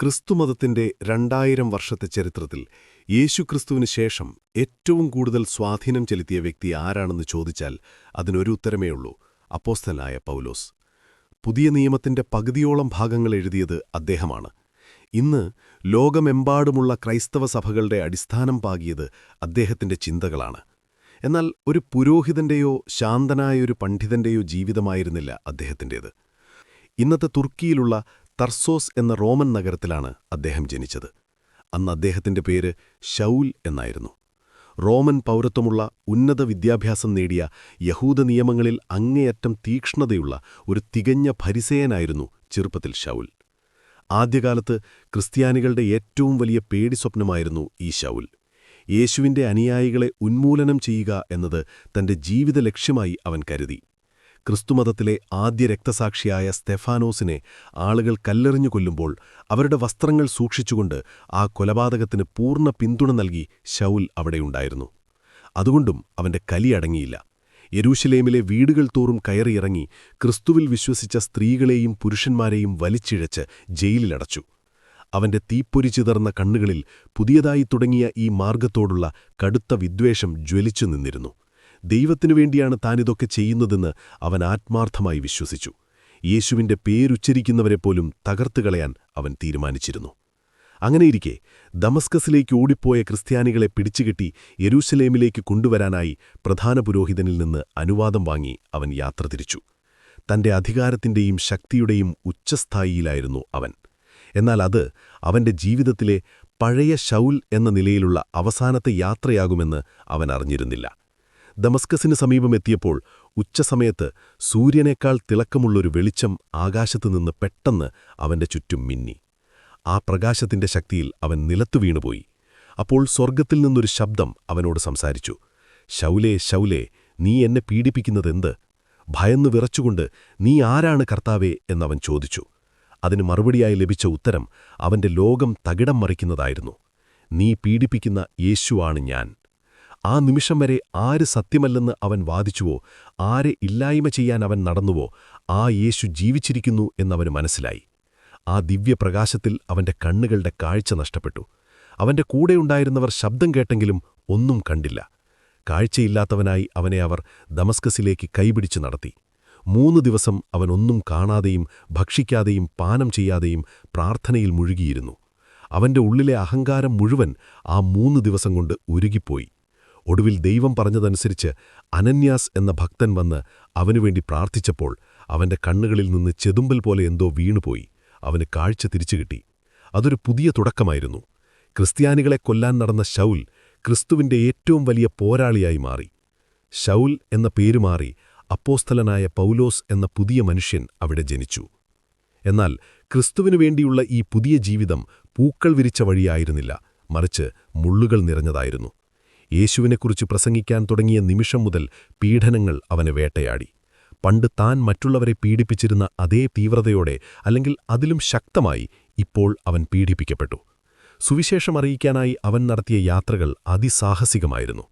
ക്രിസ്തുമതത്തിന്റെ രണ്ടായിരം വർഷത്തെ ചരിത്രത്തിൽ യേശുക്രിസ്തുവിന് ശേഷം ഏറ്റവും കൂടുതൽ സ്വാധീനം ചെലുത്തിയ വ്യക്തി ആരാണെന്ന് ചോദിച്ചാൽ അതിനൊരു ഉത്തരമേ ഉള്ളൂ അപ്പോസ്തലനായ പൗലോസ്. പുതിയ നിയമത്തിന്റെ പകുതിയോളം ഭാഗങ്ങൾ എഴുതിയത് അദ്ദേഹമാണ്. ഇന്ന് ലോകമെമ്പാടുമുള്ള ക്രൈസ്തവ സഭകളുടെ അടിസ്ഥാനം പാകിയത് അദ്ദേഹത്തിന്റെ ചിന്തകളാണ്. എന്നാൽ ഒരു പുരോഹിതന്റെയോ ശാന്തനായൊരു പണ്ഡിതന്റെയോ ജീവിതമായിരുന്നില്ല അദ്ദേഹത്തിന്റേത് ഇന്നത്തെ തുർക്കിയിലുള്ള തർസോസ് എന്ന റോമൻ നഗരത്തിലാണ് അദ്ദേഹം ജനിച്ചത്. അന്ന് അദ്ദേഹത്തിന്റെ പേര് ഷൗൽ എന്നായിരുന്നു. റോമൻ പൗരത്വമുള്ള ഉന്നത വിദ്യാഭ്യാസം നേടിയ യഹൂദ നിയമങ്ങളിൽ അങ്ങേയറ്റം തീക്ഷ്ണതയുള്ള ഒരു തികഞ്ഞ ഭരിസേയനായിരുന്നു ചെറുപ്പത്തിൽ ഷൗൽ ആദ്യകാലത്ത് ക്രിസ്ത്യാനികളുടെ ഏറ്റവും വലിയ പേടി സ്വപ്നമായിരുന്നു ഈ ഷൗൽ യേശുവിന്റെ അനുയായികളെ ഉന്മൂലനം ചെയ്യുക എന്നത് തന്റെ ജീവിത ലക്ഷ്യമായി അവൻ കരുതി. ക്രിസ്തുമതത്തിലെ ആദ്യ രക്തസാക്ഷിയായ സ്തെഫാനോസിനെ ആളുകൾ കല്ലെറിഞ്ഞു കൊല്ലുമ്പോൾ അവരുടെ വസ്ത്രങ്ങൾ സൂക്ഷിച്ചുകൊണ്ട് ആ കൊലപാതകത്തിന് പൂർണ പിന്തുണ നൽകി ഷൗൽ അവിടെയുണ്ടായിരുന്നു. അതുകൊണ്ടും അവന്റെ കലിയടങ്ങിയില്ല യരൂശലേമിലെ വീടുകൾ തോറും കയറിയിറങ്ങി ക്രിസ്തുവിൽ വിശ്വസിച്ച സ്ത്രീകളെയും പുരുഷന്മാരെയും വലിച്ചിഴച്ച് ജയിലിലടച്ചു. അവന്റെ തീപ്പൊരി ചിതർന്ന കണ്ണുകളിൽ പുതിയതായി തുടങ്ങിയ ഈ മാർഗത്തോടുള്ള കടുത്ത വിദ്വേഷം ജ്വലിച്ചു നിന്നിരുന്നു. ദൈവത്തിനു വേണ്ടിയാണ് താനിതൊക്കെ ചെയ്യുന്നതെന്ന് അവൻ ആത്മാർത്ഥമായി വിശ്വസിച്ചു. യേശുവിന്റെ പേരുച്ചരിക്കുന്നവരെപ്പോലും തകർത്തുകളയാൻ അവൻ തീരുമാനിച്ചിരുന്നു. അങ്ങനെയിരിക്കെ ദമസ്കസിലേക്ക് ഓടിപ്പോയ ക്രിസ്ത്യാനികളെ പിടിച്ചുകെട്ടി യെരൂശലേമിലേക്ക് കൊണ്ടുവരാനായി പ്രധാന പുരോഹിതനിൽ നിന്ന് അനുവാദം വാങ്ങി അവൻ യാത്ര തിരിച്ചു. തന്റെ അധികാരത്തിന്റെയും ശക്തിയുടെയും ഉച്ചസ്ഥായിയിലായിരുന്നു അവൻ. എന്നാൽ അത് അവന്റെ ജീവിതത്തിലെ പഴയ ഷൗൽ എന്ന നിലയിലുള്ള അവസാനത്തെ യാത്രയാകുമെന്ന് അവൻ അറിഞ്ഞിരുന്നില്ല. ദമസ്കസിന് സമീപമെത്തിയപ്പോൾ ഉച്ചസമയത്ത് സൂര്യനേക്കാൾ തിളക്കമുള്ളൊരു വെളിച്ചം ആകാശത്തുനിന്ന് പെട്ടെന്ന് അവന്റെ ചുറ്റും മിന്നി. ആ പ്രകാശത്തിന്റെ ശക്തിയിൽ അവൻ നിലത്തു വീണുപോയി. അപ്പോൾ സ്വർഗത്തിൽ നിന്നൊരു ശബ്ദം അവനോട് സംസാരിച്ചു. ശൗലേ ശൗലേ നീ എന്നെ പീഡിപ്പിക്കുന്നതെന്ത്? ഭയന്നു വിറച്ചുകൊണ്ട് നീ ആരാണ് കർത്താവേ? എന്നവൻ ചോദിച്ചു. അതിന് മറുപടിയായി ലഭിച്ച ഉത്തരം അവന്റെ ലോകം തകിടം മറിക്കുന്നതായിരുന്നു. നീ പീഡിപ്പിക്കുന്ന യേശുവാണ് ഞാൻ. ആ നിമിഷം വരെ ആര് സത്യമല്ലെന്ന് അവൻ വാദിച്ചുവോ ആരെ ഇല്ലായ്മ ചെയ്യാൻ അവൻ നടന്നുവോ ആ യേശു ജീവിച്ചിരിക്കുന്നു എന്നവന് മനസ്സിലായി. ആ ദിവ്യപ്രകാശത്തിൽ അവന്റെ കണ്ണുകളുടെ കാഴ്ച നഷ്ടപ്പെട്ടു. അവന്റെ കൂടെയുണ്ടായിരുന്നവർ ശബ്ദം കേട്ടെങ്കിലും ഒന്നും കണ്ടില്ല. കാഴ്ചയില്ലാത്തവനായി അവനെ അവർ ദമസ്കസിലേക്ക് കൈപിടിച്ച് നടത്തി. മൂന്ന് ദിവസം അവനൊന്നും കാണാതെയും ഭക്ഷിക്കാതെയും പാനം ചെയ്യാതെയും പ്രാർത്ഥനയിൽ മുഴുകിയിരുന്നു. അവന്റെ ഉള്ളിലെ അഹങ്കാരം മുഴുവൻ ആ മൂന്ന് ദിവസം കൊണ്ട് ഉരുകിപ്പോയി. ഒടുവിൽ ദൈവം പറഞ്ഞതനുസരിച്ച് അനന്യാസ് എന്ന ഭക്തൻ വന്ന് അവനുവേണ്ടി പ്രാർത്ഥിച്ചപ്പോൾ അവന്റെ കണ്ണുകളിൽ നിന്ന് ചെതുമ്പൽ പോലെ എന്തോ വീണുപോയി. അവന് കാഴ്ച തിരിച്ചുകിട്ടി അതൊരു പുതിയ തുടക്കമായിരുന്നു. ക്രിസ്ത്യാനികളെ കൊല്ലാൻ നടന്ന ഷൗൽ ക്രിസ്തുവിന്റെ ഏറ്റവും വലിയ പോരാളിയായി മാറി. ഷൗൽ എന്ന പേരുമാറി അപ്പോസ്തലനായ പൗലോസ് എന്ന പുതിയ മനുഷ്യൻ അവിടെ ജനിച്ചു. എന്നാൽ ക്രിസ്തുവിനു വേണ്ടിയുള്ള ഈ പുതിയ ജീവിതം പൂക്കൾ വിരിച്ച വഴിയായിരുന്നില്ല. മറിച്ച് മുള്ളുകൾ നിറഞ്ഞതായിരുന്നു. യേശുവിനെക്കുറിച്ച് പ്രസംഗിക്കാൻ തുടങ്ങിയ നിമിഷം മുതൽ പീഡനങ്ങൾ അവനെ വേട്ടയാടി. പണ്ട് താൻ മറ്റുള്ളവരെ പീഡിപ്പിച്ചിരുന്ന അതേ തീവ്രതയോടെ അല്ലെങ്കിൽ അതിലും ശക്തമായി ഇപ്പോൾ അവൻ പീഡിപ്പിക്കപ്പെട്ടു. സുവിശേഷം അറിയിക്കാനായി അവൻ നടത്തിയ യാത്രകൾ അതിസാഹസികമായിരുന്നു.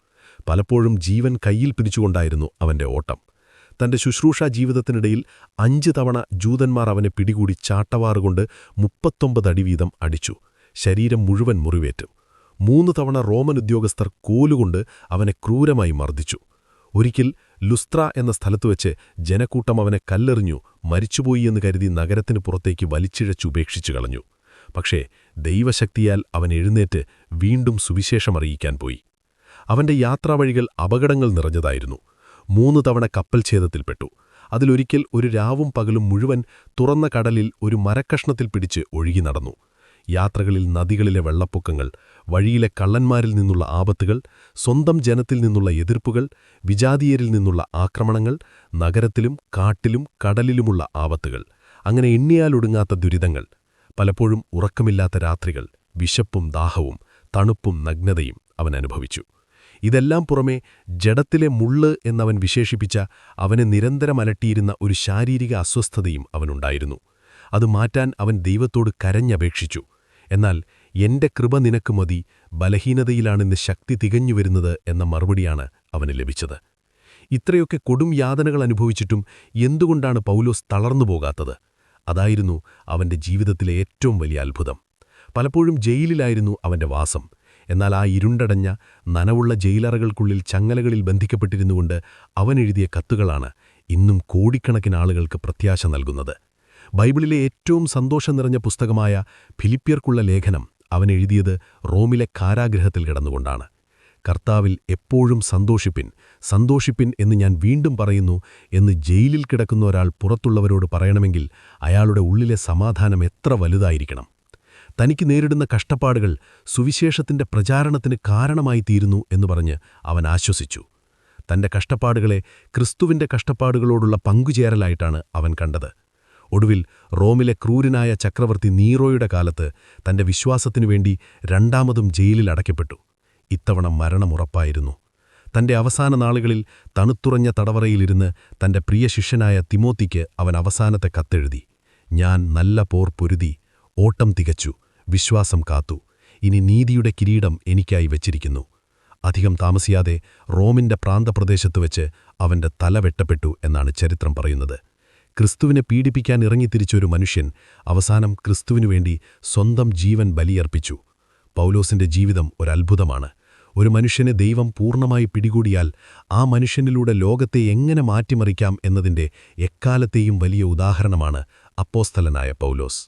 പലപ്പോഴും ജീവൻ കയ്യിൽ പിടിച്ചുകൊണ്ടായിരുന്നു അവന്റെ ഓട്ടം. തന്റെ ശുശ്രൂഷാ ജീവിതത്തിനിടയിൽ അഞ്ച് തവണ ജൂതന്മാർ അവനെ പിടികൂടി ചാട്ടവാറുകൊണ്ട് മുപ്പത്തൊമ്പത് അടി വീതം അടിച്ചു. ശരീരം മുഴുവൻ മുറിവേറ്റു. മൂന്ന് തവണ റോമൻ ഉദ്യോഗസ്ഥർ കോലുകൊണ്ട് അവനെ ക്രൂരമായി മർദ്ദിച്ചു. ഒരിക്കൽ ലുസ്ത്ര എന്ന സ്ഥലത്തുവെച്ച് ജനക്കൂട്ടം അവനെ കല്ലെറിഞ്ഞു മരിച്ചുപോയി എന്ന് കരുതി നഗരത്തിന് പുറത്തേക്ക് വലിച്ചിഴച്ചുപേക്ഷിച്ചു കളഞ്ഞു. പക്ഷേ ദൈവശക്തിയാൽ അവൻ എഴുന്നേറ്റ് വീണ്ടും സുവിശേഷമറിയിക്കാൻ പോയി. അവന്റെ യാത്രാവഴികൾ അപകടങ്ങൾ നിറഞ്ഞതായിരുന്നു. മൂന്ന് തവണ കപ്പൽ ഛേദത്തിൽപ്പെട്ടു. അതിലൊരിക്കൽ ഒരു രാവും പകലും മുഴുവൻ തുറന്ന കടലിൽ ഒരു മരക്കഷ്ണത്തിൽ പിടിച്ച് ഒഴുകി നടന്നു. യാത്രകളിൽ നദികളിലെ വെള്ളപ്പൊക്കങ്ങൾ വഴിയിലെ കള്ളന്മാരിൽ നിന്നുള്ള ആപത്തുകൾ സ്വന്തം ജനത്തിൽ നിന്നുള്ള എതിർപ്പുകൾ വിജാതീയരിൽ നിന്നുള്ള ആക്രമണങ്ങൾ നഗരത്തിലും കാട്ടിലും കടലിലുമുള്ള ആപത്തുകൾ. അങ്ങനെ എണ്ണിയാലൊടുങ്ങാത്ത ദുരിതങ്ങൾ പലപ്പോഴും ഉറക്കമില്ലാത്ത രാത്രികൾ വിശപ്പും ദാഹവും തണുപ്പും നഗ്നതയും അവൻ അനുഭവിച്ചു. ഇതെല്ലാം പുറമെ ജഡത്തിലെ മുള്ള് എന്നവൻ വിശേഷിപ്പിച്ച അവനെ നിരന്തരം അലട്ടിയിരുന്ന ഒരു ശാരീരിക അസ്വസ്ഥതയും അവനുണ്ടായിരുന്നു. അത് മാറ്റാൻ അവൻ ദൈവത്തോട് കരഞ്ഞപേക്ഷിച്ചു. എന്നാൽ എന്റെ കൃപ നിനക്ക് മതി ബലഹീനതയിലാണിന്ന് ശക്തി തികഞ്ഞു വരുന്നത് എന്ന മറുപടിയാണ് അവന് ലഭിച്ചത്. ഇത്രയൊക്കെ കൊടും യാതനകൾ അനുഭവിച്ചിട്ടും എന്തുകൊണ്ടാണ് പൗലോസ് തളർന്നു പോകാത്തത്? അതായിരുന്നു അവന്റെ ജീവിതത്തിലെ ഏറ്റവും വലിയ അത്ഭുതം. പലപ്പോഴും ജയിലിലായിരുന്നു അവന്റെ വാസം. എന്നാൽ ആ ഇരുണ്ടടഞ്ഞ നനവുള്ള ജയിലറകൾക്കുള്ളിൽ ചങ്ങലകളിൽ ബന്ധിക്കപ്പെട്ടിരുന്നുകൊണ്ട് അവനെഴുതിയ കത്തുകളാണ് ഇന്നും കോടിക്കണക്കിന് ആളുകൾക്ക് പ്രത്യാശ നൽകുന്നത്. ബൈബിളിലെ ഏറ്റവും സന്തോഷം നിറഞ്ഞ പുസ്തകമായ ഫിലിപ്പിയർക്കുള്ള ലേഖനം അവൻ എഴുതിയത് റോമിലെ കാരാഗ്രഹത്തിൽ കിടന്നുകൊണ്ടാണ്. കർത്താവിൽ എപ്പോഴും സന്തോഷിപ്പിൻ സന്തോഷിപ്പിൻ എന്ന് ഞാൻ വീണ്ടും പറയുന്നു എന്ന് ജയിലിൽ കിടക്കുന്ന ഒരാൾ പുറത്തുള്ളവരോട് പറയണമെങ്കിൽ അയാളുടെ ഉള്ളിലെ സമാധാനം എത്ര വലുതായിരിക്കണം. തനിക്ക് നേരിടുന്ന കഷ്ടപ്പാടുകൾ സുവിശേഷത്തിന്റെ പ്രചാരണത്തിന് കാരണമായി തീരുന്നു എന്ന് പറഞ്ഞ് അവൻ ആശ്വസിച്ചു. തന്റെ കഷ്ടപ്പാടുകളെ ക്രിസ്തുവിന്റെ കഷ്ടപ്പാടുകളോടുള്ള പങ്കുചേരലായിട്ടാണ് അവൻ കണ്ടത്. ഒടുവിൽ റോമിലെ ക്രൂരനായ ചക്രവർത്തി നീറോയുടെ കാലത്ത് തന്റെ വിശ്വാസത്തിനുവേണ്ടി രണ്ടാമതും ജയിലിൽ അടയ്ക്കപ്പെട്ടു. ഇത്തവണ മരണമുറപ്പായിരുന്നു തന്റെ അവസാന നാളുകളിൽ തണുത്തുറഞ്ഞ തടവറയിലിരുന്ന് തന്റെ പ്രിയ ശിഷ്യനായ തിമോത്തിക്ക് അവൻ അവസാനത്തെ കത്തെഴുതി. ഞാൻ നല്ല പോർ പൊരുതി ഓട്ടം തികച്ചു വിശ്വാസം കാത്തു. ഇനി നീതിയുടെ കിരീടം എനിക്കായി വച്ചിരിക്കുന്നു. അധികം താമസിയാതെ റോമിന്റെ പ്രാന്തപ്രദേശത്ത് വെച്ച് അവന്റെ തല വെട്ടപ്പെട്ടു എന്നാണ് ചരിത്രം പറയുന്നത്. ക്രിസ്തുവിനെ പീഡിപ്പിക്കാൻ ഇറങ്ങിത്തിരിച്ചൊരു മനുഷ്യൻ അവസാനം ക്രിസ്തുവിനു വേണ്ടി സ്വന്തം ജീവൻ ബലിയർപ്പിച്ചു. പൗലോസിന്റെ ജീവിതം ഒരത്ഭുതമാണ്. ഒരു മനുഷ്യനെ ദൈവം പൂർണമായി പിടികൂടിയാൽ ആ മനുഷ്യനിലൂടെ ലോകത്തെ എങ്ങനെ മാറ്റിമറിക്കാം എന്നതിന്റെ എക്കാലത്തെയും വലിയ ഉദാഹരണമാണ് അപ്പോസ്തലനായ പൗലോസ്.